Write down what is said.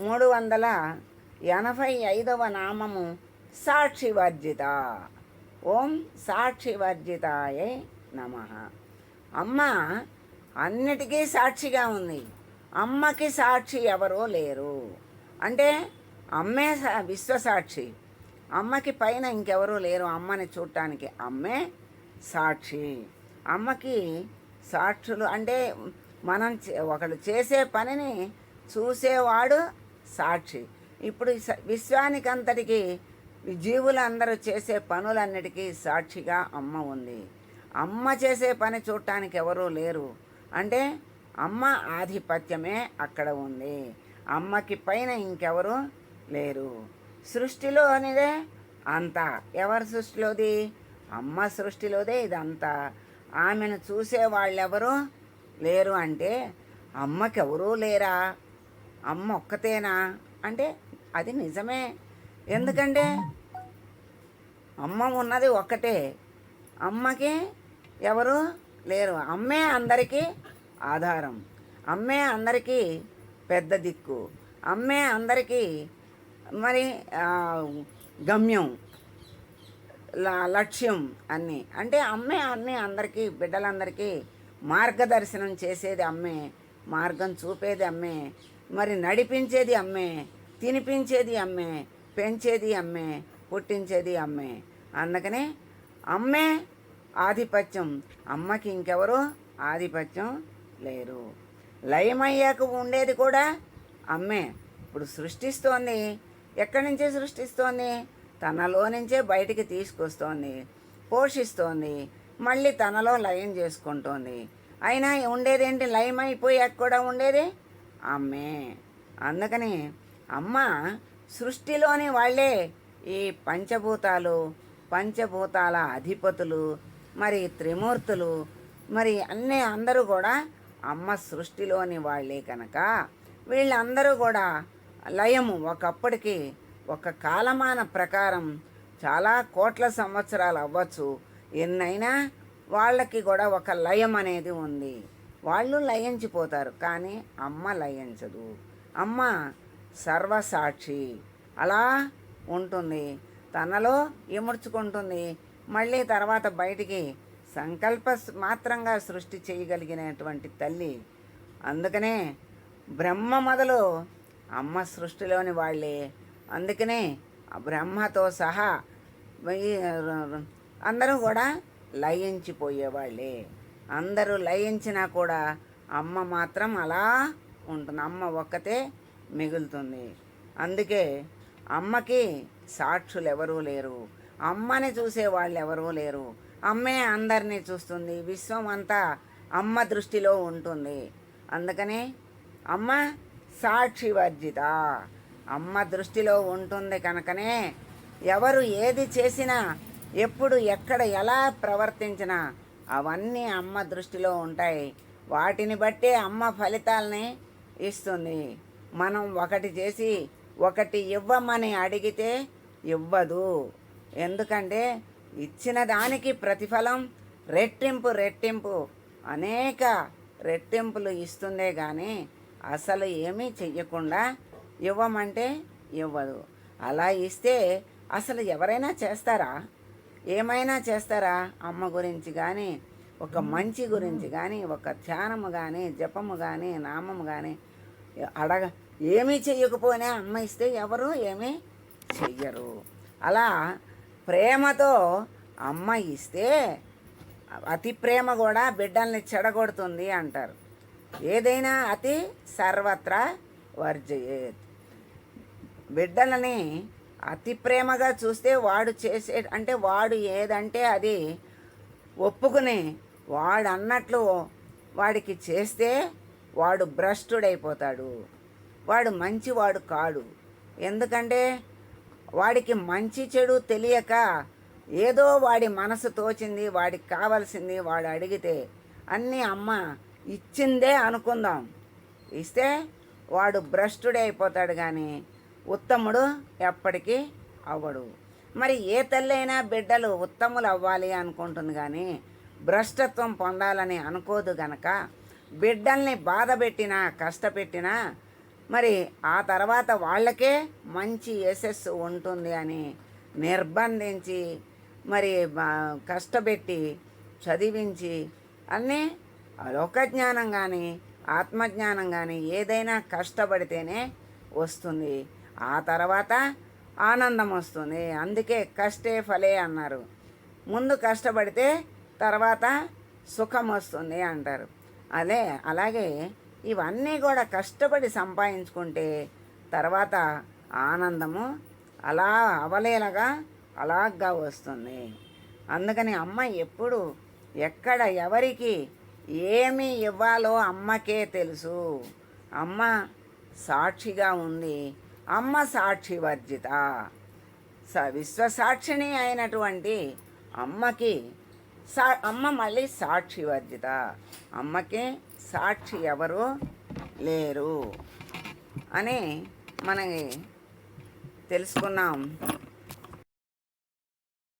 మూడు వందల ఎనభై ఐదవ నామము సాక్షివర్జిత. ఓం సాక్షివర్జితాయే నమ. అమ్మ అన్నిటికీ సాక్షిగా ఉంది. అమ్మకి సాక్షి ఎవరో లేరు. అంటే అమ్మే సా- విశ్వసాక్షి. అమ్మకి పైన ఇంకెవరూ లేరు. అమ్మని చూడటానికి అమ్మే సాక్షి. అమ్మకి సాక్షులు అంటే మనం చే- ఒకళ్ళు చేసే పనిని చూసేవాడు సాక్షి. ఇప్పుడు విశ్వానికంతటికీ జీవులందరూ చేసే పనులన్నిటికీ సాక్షిగా అమ్మ ఉంది. అమ్మ చేసే పని చూడటానికి ఎవరూ లేరు. అంటే అమ్మ ఆధిపత్యమే అక్కడ ఉంది. అమ్మకి పైన ఇంకెవరు లేరు. సృష్టిలోనిదే అంతా. ఎవరి సృష్టిలోది? అమ్మ సృష్టిలోదే ఇదంతా. ఆమెను చూసే వాళ్ళెవరూ లేరు అంటే అమ్మకెవరూ లేరా? అమ్మ ఒక్కతేనా? అంటే అది నిజమే. ఎందుకంటే అమ్మ ఉన్నది ఒక్కటే. అమ్మకి ఎవరు లేరు. అమ్మే అందరికీ ఆధారం. అమ్మే అందరికీ పెద్ద దిక్కు. అమ్మే అందరికీ మరి గమ్యం ల- లక్ష్యం అన్నీ. అంటే అమ్మే అన్నీ అందరికీ బిడ్డలందరికీ మార్గదర్శనం చేసేది అమ్మే మార్గం చూపేది అమ్మే. మరి నడిపించేది అమ్మే తినిపించేది అమ్మే పెంచేది అమ్మే పుట్టించేది అమ్మే. అందుకనే అమ్మే ఆధిపత్యం అమ్మకి ఇంకెవరు ఆధిపత్యం లేరు. లయమయ్యాక ఉండేది కూడా అమ్మే. ఇప్పుడు సృష్టిస్తోంది ఎక్కడి నుంచే సృష్టిస్తోంది? తనలో నుంచే బయటికి తీసుకొస్తోంది పోషిస్తోంది మళ్ళీ తనలో లయం చేసుకుంటోంది. అయినా ఉండేదేంటి? లయమైపోయాక కూడా ఉండేది అమ్మే అందుకని అమ్మ సృష్టిలోని వాళ్ళే ఈ పంచభూతాలు పంచభూతాల అధిపతులు మరి త్రిమూర్తులు మరి అన్నీ అందరూ కూడా అమ్మ సృష్టిలోని వాళ్ళే కనుక. వీళ్ళందరూ కూడా లయము ఒకప్పటికి ఒక కాలమాన ప్రకారం చాలా కోట్ల సంవత్సరాలు అవ్వచ్చు. ఎన్నైనా వాళ్ళకి కూడా ఒక లయం అనేది ఉంది. వాళ్ళు లయించిపోతారు కానీ అమ్మ లయించదు. అమ్మ సర్వసాక్షి. అలా ఉంటుంది. తనలో ఇముడ్చుకుంటుంది. మళ్ళీ తర్వాత బయటికి సంకల్ప మాత్రంగా సృష్టి చేయగలిగినటువంటి తల్లి. అందుకనే బ్రహ్మ మొదలు అమ్మ సృష్టిలోని వాళ్ళే. అందుకనే బ్రహ్మతో సహా అందరూ కూడా లయించిపోయేవాళ్ళే. అందరూ లయించినా కూడా అమ్మ మాత్రం అలా ఉంటుంది. అమ్మ ఒక్కతే మిగులుతుంది. అందుకే అమ్మకి సాక్షులు ఎవరూ లేరు. అమ్మని చూసే వాళ్ళు ఎవరూ లేరు. అమ్మే అందరినీ చూస్తుంది. విశ్వం అంతా అమ్మ దృష్టిలో ఉంటుంది. అందుకని అమ్మ సాక్షి వర్జిత అమ్మ దృష్టిలో ఉంటుంది కనుకనే ఎవరు ఏది చేసినా ఎప్పుడు ఎక్కడ ఎలా ప్రవర్తించినా అవన్నీ అమ్మ దృష్టిలో ఉంటాయి. వాటిని బట్టే అమ్మ ఫలితాలని ఇస్తుంది. మనం ఒకటి చేసి ఒకటి ఇవ్వమని అడిగితే ఇవ్వదు. ఎందుకంటే ఇచ్చిన దానికి ప్రతిఫలం రెట్టింపు రెట్టింపు. అనేక రెట్టింపులు ఇస్తుందే కానీ అసలు ఏమీ చెయ్యకుండా ఇవ్వమంటే ఇవ్వదు. అలా ఇస్తే అసలు ఎవరైనా చేస్తారా? ఏమైనా చేస్తారా? అమ్మ గురించి కానీ ఒక మంచి గురించి కానీ ఒక ధ్యానము కానీ జపము కానీ నామము కానీ అడగ ఏమీ చెయ్యకపోయినా అమ్మ ఇస్తే ఎవరు ఏమీ చెయ్యరు. అలా ప్రేమతో అమ్మ ఇస్తే అతి ప్రేమ కూడా బిడ్డల్ని చెడగొడుతుంది అంటారు. ఏదైనా అతి సర్వత్రా వర్జయేత్. బిడ్డలని అతి ప్రేమగా చూస్తే వాడు చేసే అంటే వాడు ఏదంటే అది ఒప్పుకుని వాడు అన్నట్లు వాడికి చేస్తే వాడు భ్రష్టుడైపోతాడు. వాడు మంచివాడు కాడు. ఎందుకంటే వాడికి మంచి చెడు తెలియక ఏదో వాడి మనసు తోచింది వాడికి కావాల్సింది వాడు అడిగితే అన్నీ అమ్మ ఇచ్చిందే అనుకుందాం. ఇస్తే వాడు భ్రష్టుడే అయిపోతాడు కానీ ఉత్తముడు ఎప్పటికీ అవ్వడు. మరి ఏ తల్లైనా బిడ్డలు ఉత్తములు అవ్వాలి అనుకుంటుంది కానీ భ్రష్టత్వం పొందాలని అనుకోదు గనక బిడ్డల్ని బాధ పెట్టినా కష్టపెట్టినా మరి ఆ తర్వాత వాళ్ళకే మంచి యశస్సు ఉంటుంది అని నిర్బంధించి మరి కష్టపెట్టి చదివించి అన్నీ లోకజ్ఞానం కానీ ఆత్మజ్ఞానం కానీ ఏదైనా కష్టపడితేనే వస్తుంది. ఆ తర్వాత ఆనందం వస్తుంది. అందుకే కష్టే ఫలే అన్నారు. ముందు కష్టపడితే తర్వాత సుఖం వస్తుంది అంటారు. అదే అలాగే ఇవన్నీ కూడా కష్టపడి సంపాదించుకుంటే తర్వాత ఆనందము అలా అవలేలగా అలాగా వస్తుంది. అందుకని అమ్మ ఎప్పుడు ఎక్కడ ఎవరికి ఏమి ఇవ్వాలో అమ్మకే తెలుసు. అమ్మ సాక్షిగా ఉంది. అమ్మ సాక్షి వర్జిత. స విశ్వసాక్షిణి అయినటువంటి అమ్మకి సా అమ్మ మళ్ళీ సాక్షి వర్జిత. అమ్మకి సాక్షి ఎవరు? లేరు. అని మనకి తెలుసుకున్నాం.